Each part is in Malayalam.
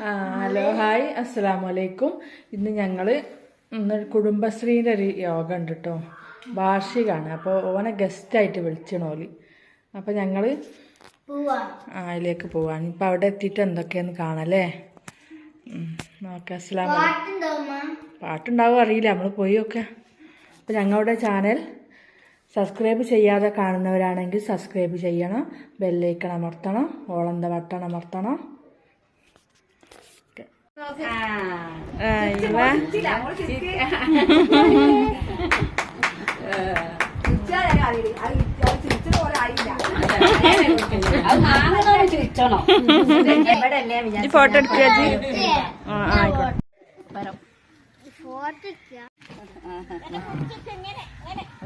Hello hi. അസ്സലാമു അലൈക്കും ഇന്ന് ഞങ്ങൾ ഇന്ന് കുടുംബശ്രീന്റെ ഒരു യോഗ ഉണ്ട് കേട്ടോ വാർഷികമാണ് അപ്പോൾ ഓനെ ഗസ്റ്റായിട്ട് വിളിച്ചണോലി അപ്പോൾ ഞങ്ങൾ അതിലേക്ക് പോവാണ് ഇപ്പം അവിടെ എത്തിയിട്ട് എന്തൊക്കെയാന്ന് കാണാല്ലേ? ഓക്കെ പാട്ടുണ്ടോമ്മ പാട്ടുണ്ടാവും അറിയില്ല. നമ്മൾ പോയി ഒക്കെ അപ്പം ഞങ്ങളുടെ ചാനൽ സബ്സ്ക്രൈബ് ചെയ്യാതെ കാണുന്നവരാണെങ്കിൽ സബ്സ്ക്രൈബ് ചെയ്യണം. ബെല്ലൈക്കൺ അമർത്തണം. ഓളന്ത ബട്ടൺ അമർത്തണം. ഫോട്ടോ എടുക്കുക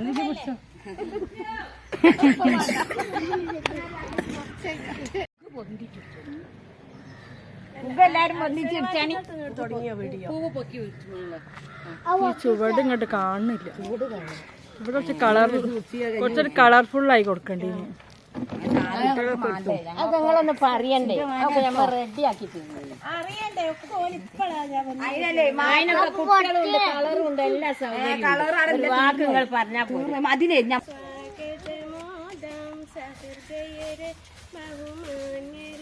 ഫോട്ടോ ഈ ചുവട് ഇങ്ങോട്ട് കാണുന്നില്ല. ഇവിടെ കുറച്ച് കളർ കുറച്ചൊരു കളർഫുൾ ആയി കൊടുക്കണ്ടേ ഇനി. അത് നിങ്ങളൊന്ന് പറയണ്ടേ? അപ്പൊ നമ്മൾ റെഡി ആക്കി കുട്ടികളുണ്ട്. കളറും ഉണ്ട് വാക്ക് നിങ്ങൾ പറഞ്ഞാൽ അതിലേ ഞാൻ സകൃതമോദം സഹൃദയരെ ബഹുമാന്യരെ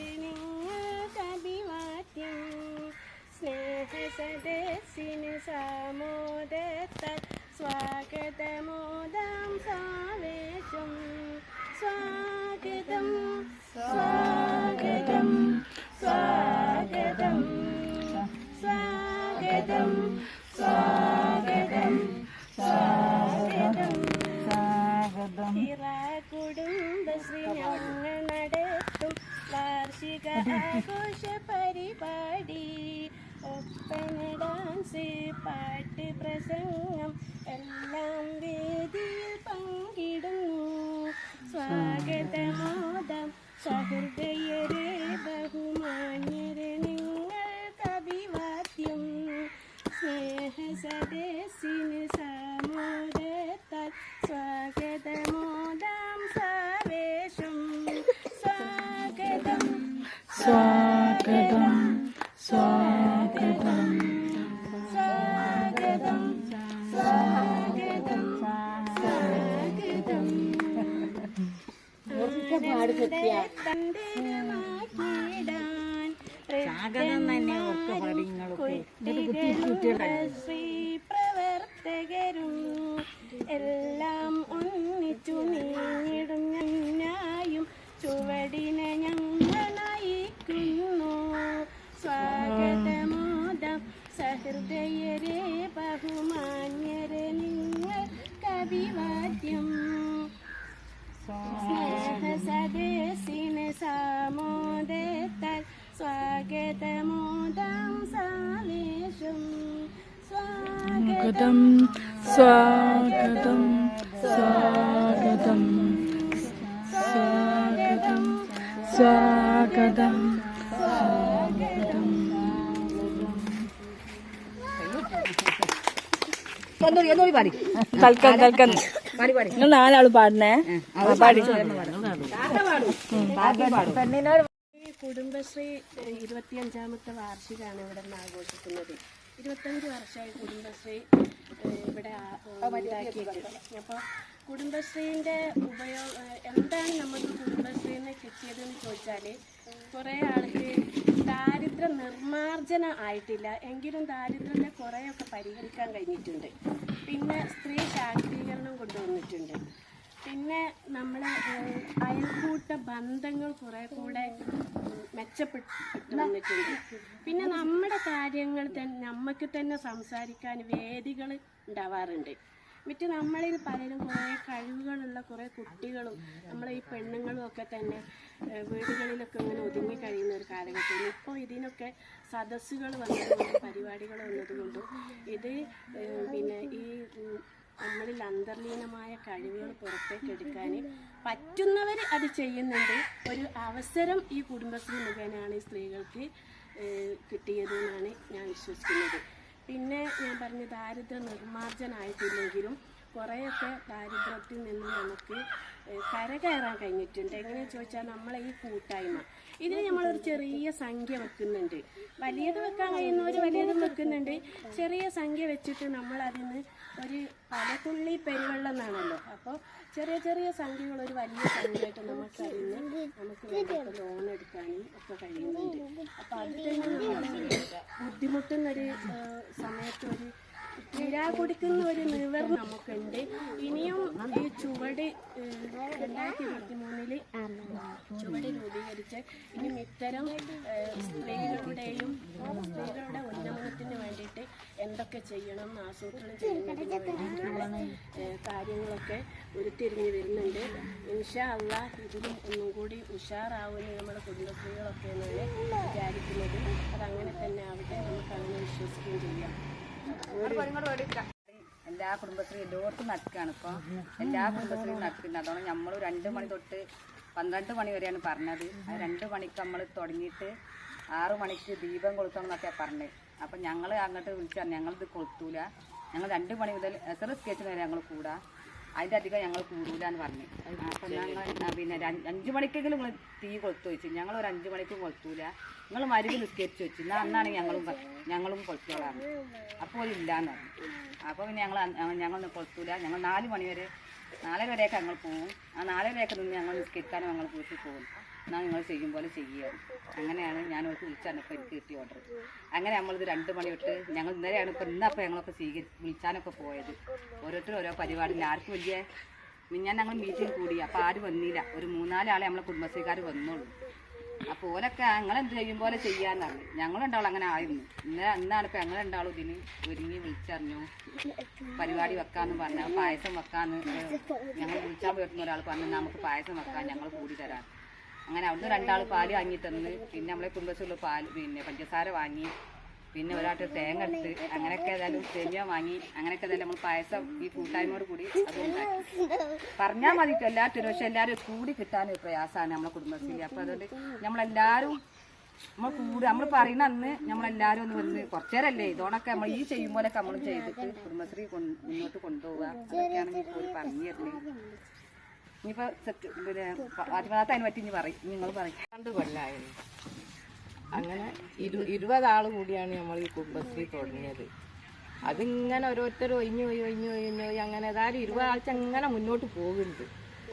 പാട്ട് പ്രസംഗം എല്ലാം വേദിയിൽ പങ്കിടുന്നു. സ്വാഗതമോദം സഹൃദയരെ പ്രവർത്തകരും എല്ലാം സ്നേഹസദസ്സിന് സാമോദത്താൽ സ്വാഗതമോദം സാവേശം സ്വാഗതം സ്വാഗതം സ്വാഗതം സ്വാഗതം സ്വാഗതം സ്വാഗതം പാടി? നിങ്ങൾ നാലാൾ പാടുന്നേ. പാടി. കുടുംബശ്രീ ഇരുപത്തി ഇരുപത്തിയഞ്ചാമത്തെ വാർഷികമാണ് ഇവിടെ നിന്ന് ആഘോഷിക്കുന്നത്. ഇരുപത്തഞ്ച് വർഷമായി കുടുംബശ്രീ ഇവിടെ ഉണ്ടാക്കിയിട്ട് അപ്പോൾ കുടുംബശ്രീന്റെ ഉപയോഗം എന്താണ് നമുക്ക് കുടുംബശ്രീന്ന് കിട്ടിയതെന്ന് ചോദിച്ചാൽ കുറേ ആൾക്ക് ദാരിദ്ര്യ നിർമ്മാർജന ആയിട്ടില്ല. എങ്കിലും ദാരിദ്ര്യത്തെ കുറേയൊക്കെ പരിഹരിക്കാൻ കഴിഞ്ഞിട്ടുണ്ട്. പിന്നെ സ്ത്രീ ശാക്തീകരണം കൊണ്ടുവന്നിട്ടുണ്ട്. പിന്നെ നമ്മളെ അയൽക്കൂട്ട ബന്ധങ്ങൾ കുറെ കൂടെ മെച്ചപ്പെട്ടിട്ടുണ്ട് പിന്നെ നമ്മുടെ കാര്യങ്ങൾ തന്നെ നമുക്ക് തന്നെ സംസാരിക്കാൻ വേദികൾ ഉണ്ടാവാറുണ്ട്. മറ്റ് നമ്മളിൽ പലരും കുറേ കഴിവുകളുള്ള കുറേ കുട്ടികളും നമ്മളെ ഈ പെണ്ണുങ്ങളും ഒക്കെ തന്നെ വീടുകളിലൊക്കെ ഇങ്ങനെ ഒതുങ്ങി കഴിയുന്ന ഒരു കാലഘട്ടം ഇപ്പോൾ ഇതിനൊക്കെ സദസ്സുകൾ വന്നതുകൊണ്ടും പരിപാടികൾ വന്നതുകൊണ്ടും ഇത് പിന്നെ ഈ നമ്മളിൽ അന്തർലീനമായ കഴിവുകൾ പുറത്തേക്ക് എടുക്കാൻ പറ്റുന്നവർ അത് ചെയ്യുന്നുണ്ട്. ഒരു അവസരം ഈ കുടുംബശ്രീ മുഖേനയാണ് ഈ സ്ത്രീകൾക്ക് ഏഹ്, കിട്ടിയത് എന്നാണ് ഞാൻ വിശ്വസിക്കുന്നത്. പിന്നെ ഞാൻ പറഞ്ഞ ദാരിദ്ര്യ നിർമ്മാർജനായിട്ടില്ലെങ്കിലും കുറേയൊക്കെ ദാരിദ്ര്യത്തിൽ നിന്ന് നമുക്ക് കരകയറാൻ കഴിഞ്ഞിട്ടുണ്ട്. എങ്ങനെയാണെന്ന് ചോദിച്ചാൽ നമ്മളെ ഈ കൂട്ടായ്മ. ഇതിന് നമ്മളൊരു ചെറിയ സംഖ്യ വെക്കുന്നുണ്ട്. വലിയത് വെക്കാൻ കഴിയുന്നവർ വലിയത് വെക്കുന്നുണ്ട്. ചെറിയ സംഖ്യ വെച്ചിട്ട് നമ്മൾ അതിന് ഒരു പലതുള്ളി പെരുവെള്ളം എന്നാണല്ലോ അപ്പോൾ ചെറിയ ചെറിയ സംഖ്യകൾ ഒരു വലിയ സംഖ്യയായിട്ട് നമുക്ക് അറിഞ്ഞ് നമുക്ക് ലോൺ എടുക്കാനും ഒക്കെ കഴിയുന്നുണ്ട്. അപ്പോൾ അത് തന്നെ ബുദ്ധിമുട്ടുന്നൊരു സമയത്ത് ഒരു തീരാ കുടിക്കുന്ന ഒരു നിവർ നമുക്കുണ്ട്. ഇനിയും ഈ ചുവട് രണ്ടായിരത്തി ഇരുപത്തി മൂന്നിൽ ചുവട് രൂപീകരിച്ച് ഇനിയും ഇത്തരം സ്ത്രീകളുടെയും സ്ത്രീകളുടെ ഉന്നമനത്തിന് വേണ്ടിയിട്ട് എന്തൊക്കെ ചെയ്യണം എന്ന് ആസൂത്രണം ചെയ്യുന്നതിന് വേണ്ടിയിട്ടുള്ള ഏഹ്, കാര്യങ്ങളൊക്കെ ഉരുത്തിരിഞ്ഞ് വരുന്നുണ്ട്. ഇൻഷാ അല്ല ഇതിലും ഒന്നും കൂടി ഉഷാറാവുമെന്ന് നമ്മുടെ കുടുംബശ്രീകളൊക്കെ എന്നാണ് വിചാരിക്കുന്നത്. അതങ്ങനെ തന്നെ ആവട്ടെ നമുക്ക് അങ്ങനെ വിശ്വസിക്കുകയും ചെയ്യാം. എല്ലാ കുടുംബശ്രീ എല്ലാവർക്കും നടക്കുകയാണ് ഇപ്പോൾ എല്ലാ കുടുംബശ്രീയും നടക്കുന്നത് അതുകൊണ്ട് നമ്മൾ രണ്ട് മണി തൊട്ട് പന്ത്രണ്ട് മണി വരെയാണ് പറഞ്ഞത്. ആ രണ്ട് മണിക്ക് നമ്മൾ തുടങ്ങിയിട്ട് ആറു മണിക്ക് ദീപം കൊളുത്തണം എന്നൊക്കെ പറഞ്ഞത് അപ്പം ഞങ്ങൾ അങ്ങോട്ട് വിളിച്ചാൽ ഞങ്ങളിത് കൊളുത്തൂല. ഞങ്ങൾ രണ്ട് മണി മുതൽ എത്ര സ്കെച്ചിന് വരെ ഞങ്ങൾ കൂടാ? അതിന്റെ അധികം ഞങ്ങൾ കൂടൂല എന്ന് പറഞ്ഞു അപ്പം ഞങ്ങൾ പിന്നെ അഞ്ചു മണിക്കെങ്കിലും നിങ്ങൾ തീ കൊളുത്തു വെച്ചു ഞങ്ങൾ ഒരു അഞ്ച് മണിക്കും കൊളുത്തൂല. നിങ്ങൾ മരുന്ന് നിസ്കരിച്ചു വെച്ചു എന്നാൽ അന്നാണ് ഞങ്ങളും ഞങ്ങളും കൊളുത്തോളാണ് അപ്പോൾ ഇല്ലാന്ന് പറഞ്ഞു. അപ്പോൾ പിന്നെ ഞങ്ങൾ ഞങ്ങൾ കൊളുത്തൂല. ഞങ്ങൾ നാല് മണി വരെ നാലര വരെയൊക്കെ ഞങ്ങൾ പോകും ആ നാലര വരെയൊക്കെ നിന്ന് ഞങ്ങൾ നിസ്കരിക്കാനും ഞങ്ങൾ പോയിട്ട് പോകും എന്നാൽ നിങ്ങൾ ചെയ്യും പോലെ ചെയ്യുക അങ്ങനെയാണ് ഞാൻ അവർക്ക് വിളിച്ചാണ് ഇപ്പോൾ എനിക്ക് കിട്ടിയ ഓർഡർ അങ്ങനെ നമ്മളിത് രണ്ട് മണി തൊട്ട് ഞങ്ങൾ ഇന്നലെയാണ് ഇപ്പോൾ ഇന്നപ്പോൾ ഞങ്ങളൊക്കെ സ്വീകരി വിളിച്ചാനൊക്കെ പോയത്. ഓരോരുത്തരും ഓരോ പരിപാടിയിൽ ആർക്കും വലിയ? ഞാൻ ഞങ്ങൾ മീറ്റിംഗ് കൂടി. അപ്പോൾ ആരും വന്നില്ല. ഒരു മൂന്നാലാളെ നമ്മളെ കുടുംബശ്രീക്കാർ വന്നുള്ളൂ അപ്പോൾ ഓലൊക്കെ ഞങ്ങൾ എന്ത് ചെയ്യും പോലെ ചെയ്യാന്നാണ് ഞങ്ങൾ രണ്ടാളും അങ്ങനെ ആയിരുന്നു. ഇന്നലെ അന്നാണ് ഇപ്പം ഞങ്ങൾ രണ്ടാളും ഇതിന് ഒരുങ്ങി വിളിച്ചറിഞ്ഞു. പരിപാടി വെക്കാന്ന് പറഞ്ഞു. പായസം വെക്കാന്ന് ഞങ്ങൾ വിളിച്ചാൽ പോയിരുന്ന ഒരാൾ പറഞ്ഞു നമുക്ക് പായസം വെക്കാൻ ഞങ്ങൾ കൂടി തരാം അങ്ങനെ അവിടുന്ന് രണ്ടാൾ പാൽ വാങ്ങി തന്ന്. പിന്നെ നമ്മളെ കുടുംബശ്രീയുള്ള പാൽ പിന്നെ പഞ്ചസാര വാങ്ങി. പിന്നെ ഒരാട്ട് തേങ്ങ എടുത്ത് അങ്ങനെയൊക്കെ ഏതായാലും സേമിയ വാങ്ങി. അങ്ങനെയൊക്കെ ഏതായാലും നമ്മൾ പായസം ഈ കൂട്ടായ്മയോട് കൂടി പറഞ്ഞാൽ മതി എല്ലാത്തിനും. പക്ഷെ എല്ലാവരും കൂടി കിട്ടാൻ ഒരു പ്രയാസമാണ് നമ്മളെ കുടുംബശ്രീ അപ്പൊ അതുകൊണ്ട് നമ്മളെല്ലാവരും നമ്മൾ കൂടി നമ്മൾ പറയുന്ന അന്ന് നമ്മളെല്ലാവരും ഒന്ന് വന്ന് കുറച്ചേരല്ലേ ഇതോണൊക്കെ നമ്മൾ ഈ ചെയ്യുമ്പോലൊക്കെ നമ്മൾ ചെയ്തിട്ട് കുടുംബശ്രീ മുന്നോട്ട് കൊണ്ടുപോവുക. അതൊക്കെയാണ് പറഞ്ഞു തരുന്നത് നിങ്ങൾ അങ്ങനെ ഇരു ഇരുപതാൾ കൂടിയാണ് നമ്മൾ ഈ കുടുംബശ്രീ തുടങ്ങിയത്. അതിങ്ങനെ ഓരോരുത്തർ ഒഴിഞ്ഞു പോയി ഒഴിഞ്ഞു പോയി ഒഴിഞ്ഞു പോയി. അങ്ങനെ ഏതായാലും ഇരുപതാഴ്ച അങ്ങനെ മുന്നോട്ട് പോകുന്നുണ്ട്.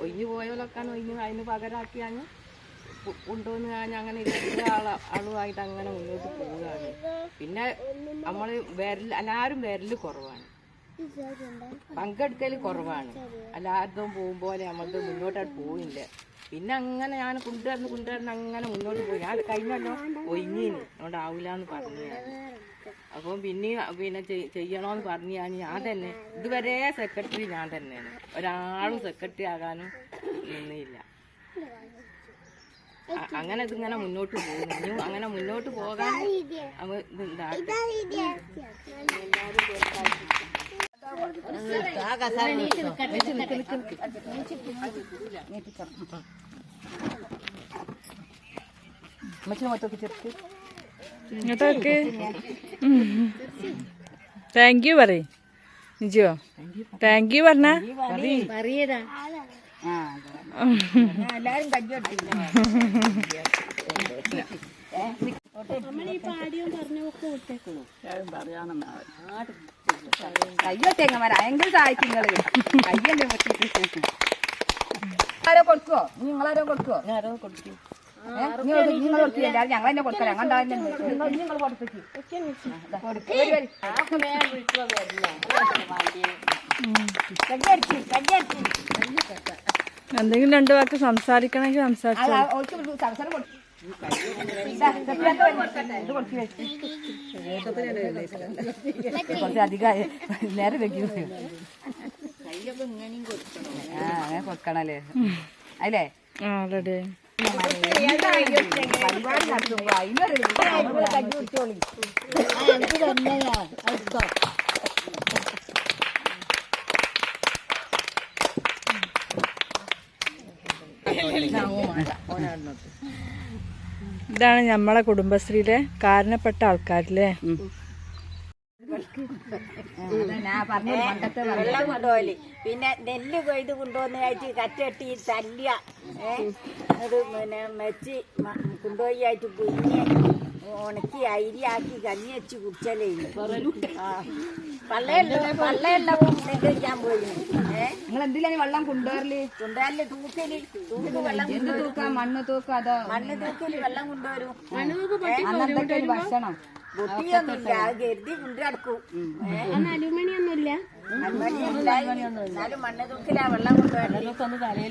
ഒഴിഞ്ഞു പോയവരൊക്കെയാണ് ഒഴിഞ്ഞു അതിന് പകരാക്കിയാണ് കൊണ്ടുവന്ന് കഴിഞ്ഞാൽ അങ്ങനെ ഇരുപത് ആള ആളുമായിട്ട് അങ്ങനെ മുന്നോട്ട് പോവുകയാണ്. പിന്നെ നമ്മൾ വിരൽ എല്ലാവരും വിരൽ കുറവാണ്. പങ്കെടുക്കൽ കുറവാണ്. എല്ലാവർക്കും പോകും പോലെ നമ്മളത് മുന്നോട്ടായിട്ട് പോയില്ല. പിന്നെ അങ്ങനെ ഞാൻ കൊണ്ടുവരുന്ന കൊണ്ടുവരുന്ന അങ്ങനെ മുന്നോട്ട് പോയി. ഞാൻ കഴിഞ്ഞല്ലോ ഒഴിഞ്ഞീന്. അതുകൊണ്ട് ആവില്ലാന്ന് പറഞ്ഞു ഞാൻ. അപ്പം പിന്നെ പിന്നെ ചെയ്യണോന്ന് ചെയ്യണമെന്ന് പറഞ്ഞു ഞാൻ. ഞാൻ തന്നെ ഇതുവരെ സെക്രട്ടറി ഞാൻ തന്നെയാണ്. ഒരാളും സെക്രട്ടറി ആകാനും നിന്നില്ല. അങ്ങനെ ഇതിങ്ങനെ മുന്നോട്ട് പോകുന്നു. ഇനിയും അങ്ങനെ മുന്നോട്ട് പോകാൻ അവ എല്ലാവരും ഇങ്ങോട്ടൊക്കെ. താങ്ക് യു പറയ്. നിജോ? താങ്ക് യു പറഞ്ഞ? ആ ഭയങ്കര സഹായിക്കും നിങ്ങൾ കയ്യല്ലേ ആരോ കൊടുക്കുവോ? നിങ്ങളാരോ കൊടുക്കുവോ? ആരോ കൊടുക്കും. നിങ്ങൾ കൊടുക്കില്ല എല്ലാവരും ഞങ്ങൾ തന്നെ കൊടുക്കാം ഞങ്ങൾ ഉണ്ടാവില്ല നിങ്ങൾ കൊടുത്തേക്ക്. എന്തെങ്കിലും രണ്ടു വാക്ക് സംസാരിക്കണമെങ്കിൽ സംസാരിച്ചു സംസാരം കൊടുക്ക്. കുറച്ച് അധികമായി നേരെ വെക്കും ആ അങ്ങനെ കൊടുക്കണല്ലേ അല്ലേ പരിപാടി നടത്തുമ്പോ അതിനൊരു കുടിച്ചോളി ഇതാണ് നമ്മളെ കുടുംബശ്രീയിലെ കാരണപ്പെട്ട ആൾക്കാരില്ലേ? വെള്ളം കൊണ്ടുപോകൽ. പിന്നെ നെല്ല് കൊയ്ത് കൊണ്ടുപോകുന്നതായിട്ട് കറ്റട്ടി തല്ലിയ ഏഹ് അത് പിന്നെ മെച്ചി കൊണ്ടുപോയി ആയിട്ട് പുഞ്ഞ് ഉണക്കി അരിയാക്കി കഞ്ഞി വെച്ച് കുടിച്ചല്ലേ പള്ളയുള്ള പള്ളയുള്ളവും പോയി നിങ്ങൾ എന്തിനാണ് വെള്ളം കൊണ്ടുവരൽ? കൊണ്ടുവരൽ തൂക്കൽ തൂക്ക് വെള്ളം എന്ത് തൂക്കാം? മണ്ണ് തൂക്കം അതോ? മണ്ണ് തൂക്കൽ വെള്ളം കൊണ്ടുവരും. അന്നത്തെ ഒരു ഭക്ഷണം? പൊട്ടിയൊന്നുമില്ല അത് കരുതി കൊണ്ടുനടക്കും ഒന്നുമില്ല എന്നാലും മണ്ണ് തൂക്കിലാ വെള്ളം കൊണ്ടുവരൽ.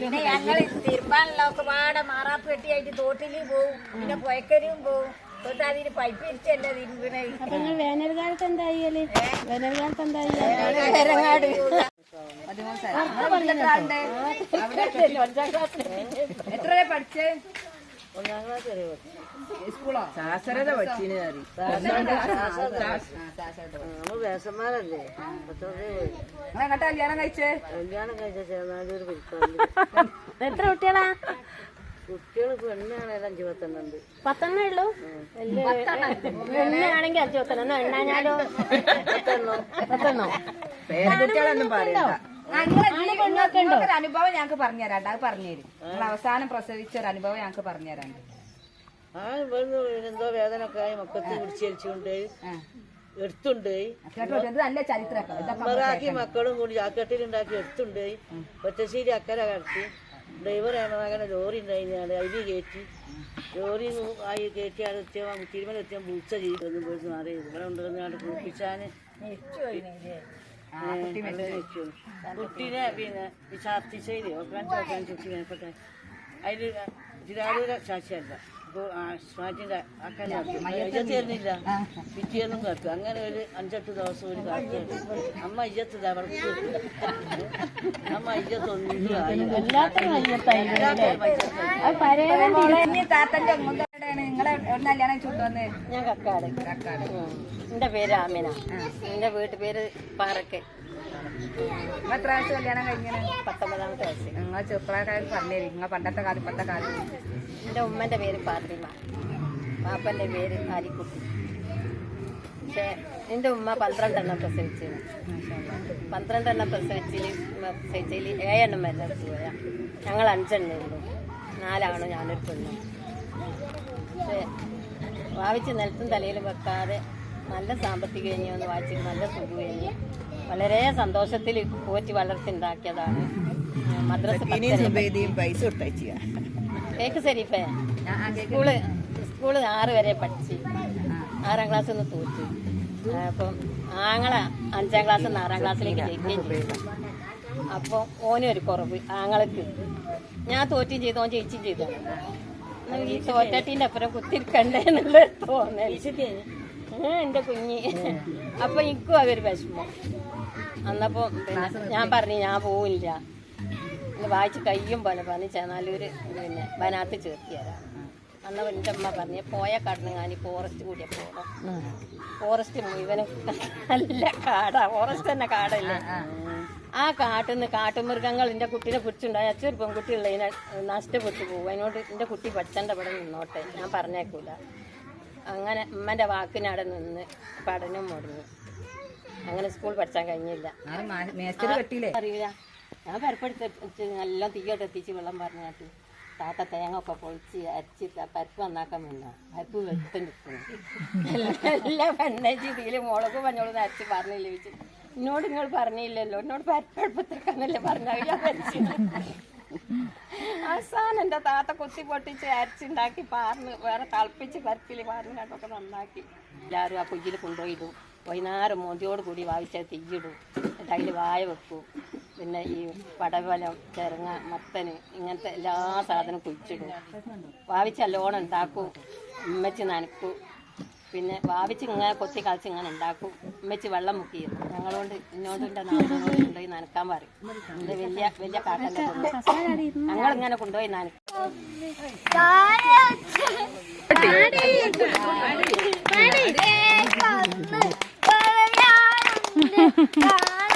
പിന്നെ ഞങ്ങൾ തിരുമ്പാനുള്ള ഒക്കെ പാടെ മാറാപ്പെട്ടിയായിട്ട് തോട്ടിലും തോട്ടിൽ പോവും. പിന്നെ പുഴക്കരിയും പോവും. അപ്പൊ നിങ്ങൾ വേനൽക്കാലത്ത് എന്താ ചെയ്യൽ വേനൽക്കാലത്ത് എന്താ പഠിച്ചേ? പഠിച്ചിന് എങ്ങോട്ടാ കല്യാണം കഴിച്ചേ? എത്ര കുട്ടികളാ? കുട്ടികൾ പെണ്ണാണ് അഞ്ചു പത്തെണ്ണുണ്ട്. പത്തെണ്ണേ ഉള്ളൂ? എണ്ണയാണെങ്കിൽ അഞ്ചു പത്തെണ്ണം. എന്നാ എണ്ണാഞ്ഞാലോ പത്തെണ്ണോ? പേരക്കുട്ടികളൊന്നും പറയണ്ട. നിങ്ങൾക്കൊരു അനുഭവം ഞങ്ങൾക്ക് പറഞ്ഞുതരാണ്ട് അത് പറഞ്ഞുതരും. നിങ്ങൾ അവസാനം പ്രസവിച്ച ഒരു അനുഭവം ഞങ്ങൾക്ക് പറഞ്ഞുതരാണ്ട് ആ ഇവിടുന്ന് എന്തോ വേദനൊക്കെ ആയി. മക്കത്ത് പിടിച്ചേരിച്ചുകൊണ്ട് എടുത്തുണ്ട്. നല്ല മക്കളും കൂടി ജാക്കട്ടിലുണ്ടാക്കി എടുത്തുണ്ട്. ഒറ്റശ്ശേരി അക്കര കടത്തി. ഡ്രൈവറാണ് അങ്ങനെ ലോറി ഉണ്ടായിരുന്നാണ് അതിൽ കയറ്റി. ലോറി ആയി കയറ്റിയാണ് എത്തിയാൽ തിരുമല എത്തിയാൽ ബൂച്ച ചെയ്തൊന്നും പോയിട്ട് മാറി ഇവിടെ ഉണ്ടെന്നാണ്ട് കുളിപ്പിച്ചാൽ കുട്ടീനെ പിന്നെ ഈ ഛർദിച്ചതിൽ ഓക്കാൻ ചോക്കാൻ ചുറ്റി അതിൽ തിരാളൂര ചാച്ചിയല്ല തരുന്നില്ല പിറ്റേന്നും കാക്കും അങ്ങനെ ഒരു അഞ്ചെട്ട് ദിവസം ഒരു കാക്കും അമ്മ അയ്യത്തില്ല അവർക്ക് അമ്മ അയ്യത്തൊന്നും താത്തന്റെ മുതലാണ് നിങ്ങളെ എവിടുന്ന് കല്യാണം ചുട്ടുവന്ന് ഞാൻ കക്കാട് കക്കാട് എന്റെ പേര് ആമിന. എന്റെ വീട്ടുപേര് പാറക്ക് നിങ്ങൾ എത്ര കല്യാണം കഴിഞ്ഞാണ് പത്തൊമ്പതാമത്തെ വയസ്സ് നിങ്ങൾ ചെറുപ്പക്കാർ പറഞ്ഞേരി. നിങ്ങൾ പണ്ടത്തെ കാലം ഇപ്പത്തെ കാലം. എന്റെ ഉമ്മന്റെ പേര് ഫാത്തിമ. പാപ്പന്റെ പേര് ആലിക്കുട്ടി പക്ഷേ എന്റെ ഉമ്മ പന്ത്രണ്ടെണ്ണം പ്രസവിച്ചിരുന്നു പന്ത്രണ്ടെണ്ണം പ്രസവിച്ചിൽ പ്രസവിച്ചതിൽ ഏഴെണ്ണം മരുന്നെടുത്ത് പോയാ. ഞങ്ങൾ അഞ്ചെണ്ണേ ഉള്ളൂ. നാലാണോ ഞാനൊരു പെണ്ണു. പക്ഷേ വാവിച്ച് നിലത്തും തലയിലും വെക്കാതെ നല്ല സാമ്പത്തിക കഴിഞ്ഞു ഒന്ന് വായിച്ച് നല്ല സുഖം കഴിഞ്ഞ് വളരെ സന്തോഷത്തിൽ പോറ്റി വളർത്തിണ്ടാക്കിയതാണ്. മദ്രസ. പൈസ കേക്ക് ശരിപ്പേ സ്കൂൾ സ്കൂൾ ആറ് വരെ പഠിച്ച്. ആറാം ക്ലാസ് ഒന്ന് തോറ്റു. അപ്പം ആങ്ങള അഞ്ചാം ക്ലാസ് ആറാം ക്ലാസ്സിലേക്ക് ജയിക്കുകയും ചെയ്തു. അപ്പോൾ ഓനും ഒരു കുറവ് ആങ്ങൾക്ക് ഞാൻ തോറ്റും ചെയ്തു ഓൻ ജയിച്ചും ചെയ്തു. ഈ തോറ്റട്ടീന്റെ അപ്പുറം കുത്തിരിക്കണ്ടേ എന്നുള്ള തോന്നൽ എന്റെ കുഞ്ഞ്. അപ്പൊ എനിക്കും അതൊരു വിഷമം. അന്നപ്പോ ഞാൻ പറഞ്ഞു ഞാൻ പോവില്ല. ഇന്ന് വായിച്ച് കയ്യും പോലെ പറഞ്ഞ് ചെന്നാലൂര് പിന്നെ വനാത്ത് ചേർത്തിയരാ അന്ന് എന്റെ അമ്മ പറഞ്ഞ് പോയ കടന്നങ്ങാനി ഫോറസ്റ്റ് കൂടിയ പോകണം ഫോറസ്റ്റ് മുഴുവനും നല്ല കാടാ. ഫോറസ്റ്റ് തന്നെ കാടല്ലേ? ആ കാട്ടിൽ നിന്ന് കാട്ടുമൃഗങ്ങൾ എന്റെ കുട്ടീനെ പിടിച്ചുണ്ടായി. അച്ഛൻ പെൺകുട്ടിയുള്ളതിനെ നഷ്ടപ്പെട്ടു പോകും. അതിനോട് എന്റെ കുട്ടി പഠിച്ചേണ്ട ഇവിടെ നിന്നോട്ടെ. ഞാൻ പറഞ്ഞേക്കൂല. അങ്ങനെ ഉമ്മന്റെ വാക്കിനവിടെ നിന്ന് പഠനം മുടങ്ങി. അങ്ങനെ സ്കൂൾ പഠിച്ചാൻ കഴിഞ്ഞില്ല. അറിയില്ല. ഞാൻ പരപ്പെടുത്ത് നല്ല തീയോട്ട് എത്തിച്ച് വെള്ളം പറഞ്ഞാട്ട് താത്ത തേങ്ങ ഒക്കെ പൊളിച്ച് അരച്ച് പരപ്പ് നന്നാക്കാൻ വേണ്ട പരിപ്പ് വെട്ടി നിൽക്കുന്നു. എല്ലാ പെണ്ണേച്ചി മുളകും പഞ്ഞോളും മഞ്ഞളും അരച്ച് പറഞ്ഞില്ല വെച്ച്. എന്നോട് നിങ്ങൾ പറഞ്ഞില്ലല്ലോ. എന്നോട് പരിപ്പെടുപ്പത്തേക്കാന്നല്ലേ പറഞ്ഞാൽ അവസാനം എന്റെ താത്ത കുത്തി പൊട്ടിച്ച് അരച്ചുണ്ടാക്കി പാർന്ന് വേറെ തിളപ്പിച്ച് പരിപ്പിൽ പാർന്ന് കണ്ടൊക്കെ നന്നാക്കി. എല്ലാവരും ആ കുഞ്ഞിൽ കൊണ്ടുപോയിടും വൈകുന്നേരം മോതിയോട് കൂടി വായിച്ചാൽ തീയിടും എന്നിട്ട് അതിൽ വായ വെക്കും പിന്നെ ഈ പടവലം ചെറുങ്ങ മത്തന് ഇങ്ങനത്തെ എല്ലാ സാധനവും കുഴിച്ചിടും വാവിച്ച് നല്ലോണം ഉണ്ടാക്കും ഉമ്മച്ച് നനക്കും പിന്നെ വാവിച്ച് ഇങ്ങനെ കൊത്തി കളിച്ച് ഇങ്ങനെ ഉണ്ടാക്കും ഉമ്മച്ച് വെള്ളം മുക്കി ഞങ്ങളോണ്ട് ഇന്നോണ്ടുണ്ട് നാളോട് കൊണ്ടുപോയി നനക്കാൻ പറയും എന്റെ വലിയ വലിയ കാട്ടന്റെ ഞങ്ങളിങ്ങനെ കൊണ്ടുപോയി നനക്കും 干啥呢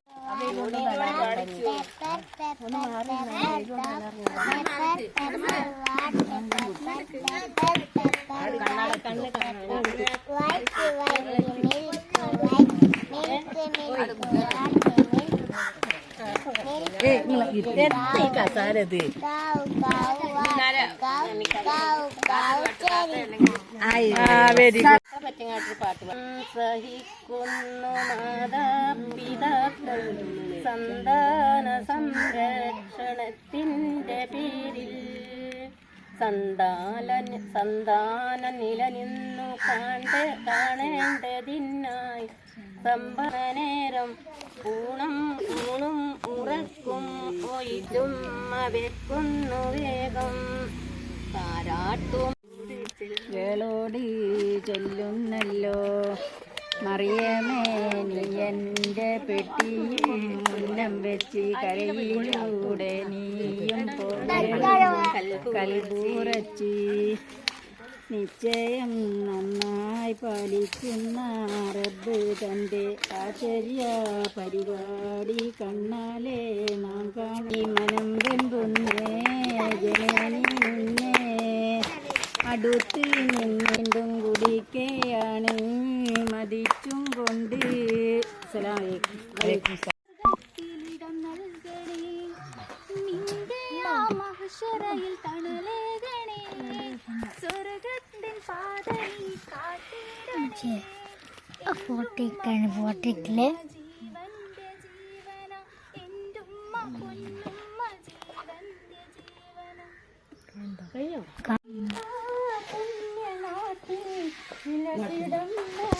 വെരി ഗുഡ് സന്താന സംരക്ഷണത്തിന്റെ പേരിൽ സന്താന സന്താന നിലനിന്നു കാണ്ട കാണേണ്ടതിനായി സമ്പനേരം ഊണം ഊണും ഉറക്കും ഒയിലും വെക്കുന്നു വേഗം. താരാട്ടും വേളോടി ചൊല്ലുന്നല്ലോ. മറിയമേ നീ എന്റെ പെട്ടിയും മുന്നം വെച്ച് കരയിലൂടെ നീയും കൽപൂറച്ച് നിശ്ചയം നന്നായി പാലിക്കുന്ന റബ്ബ് തന്റെ ആശ്ചര്യ പരിപാടി കണ്ണാലെ നാം കാണി മനം വെമ്പുന്നേ ജനനി മുന്നേ അടുത്ത് നിന്നും കുടിക്കയാണ് മതിച്ചും കൊണ്ട്. മഹുഷറയിൽ തണലേ. ഫോട്ടോക്കാണ് ഫോട്ടോക്കിൽ ജീവന്റെ